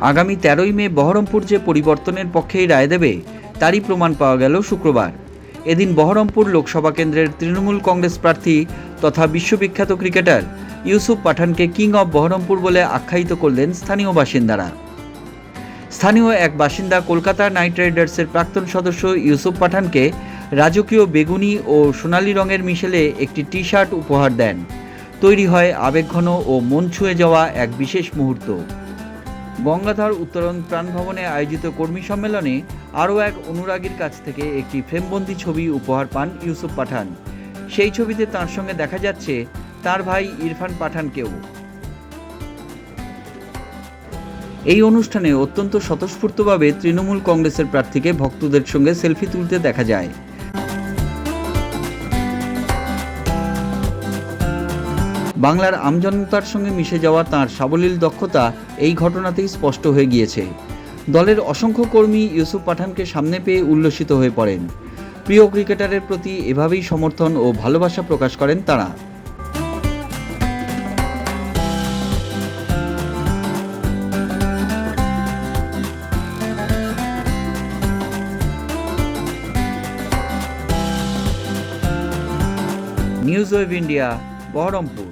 আগামী তেরোই মে বহরমপুর যে পরিবর্তনের পক্ষেই রায় দেবে, তারই প্রমাণ পাওয়া গেল শুক্রবার। এদিন বহরমপুর লোকসভা কেন্দ্রের তৃণমূল কংগ্রেস প্রার্থী তথা বিশ্ববিখ্যাত ক্রিকেটার ইউসুফ পাঠানকে কিং অব বহরমপুর বলে আখ্যায়িত করলেন স্থানীয় বাসিন্দারা। স্থানীয় এক বাসিন্দা কলকাতা নাইট রাইডার্সের প্রাক্তন সদস্য ইউসুফ পাঠানকে রাজকীয় বেগুনি ও সোনালী রঙের মিশেলে একটি টি শার্ট উপহার দেন। তৈরি হয় আবেগঘন ও মন ছুঁয়ে যাওয়া এক বিশেষ মুহূর্ত। গঙ্গাধর উত্তরণ প্রাণভবনে আয়োজিত কর্মী সম্মেলনে আরও এক অনুরাগীর কাছ থেকে একটি ফ্রেমবন্দি ছবি উপহার পান ইউসুফ পাঠান। সেই ছবিতে তার সঙ্গে দেখা যাচ্ছে তার ভাই ইরফান পাঠানকেও। এই অনুষ্ঠানে অত্যন্ত স্বতঃস্ফূর্তভাবে তৃণমূল কংগ্রেসের প্রার্থীকে ভক্তদের সঙ্গে সেলফি তুলতে দেখা যায়। বাংলার আমজনতার সঙ্গে মিশে যাওয়া তার সাবলীল দক্ষতা এই ঘটনাতেই স্পষ্ট হয়ে গিয়েছে। দলের অসংখ্য কর্মী ইউসুফ পাঠানকে সামনে পেয়ে উল্লসিত হয়ে পড়েন। প্রিয় ক্রিকেটারের প্রতি এভাবেই সমর্থন ও ভালোবাসা প্রকাশ করেন তারা। News web India, Baharampur.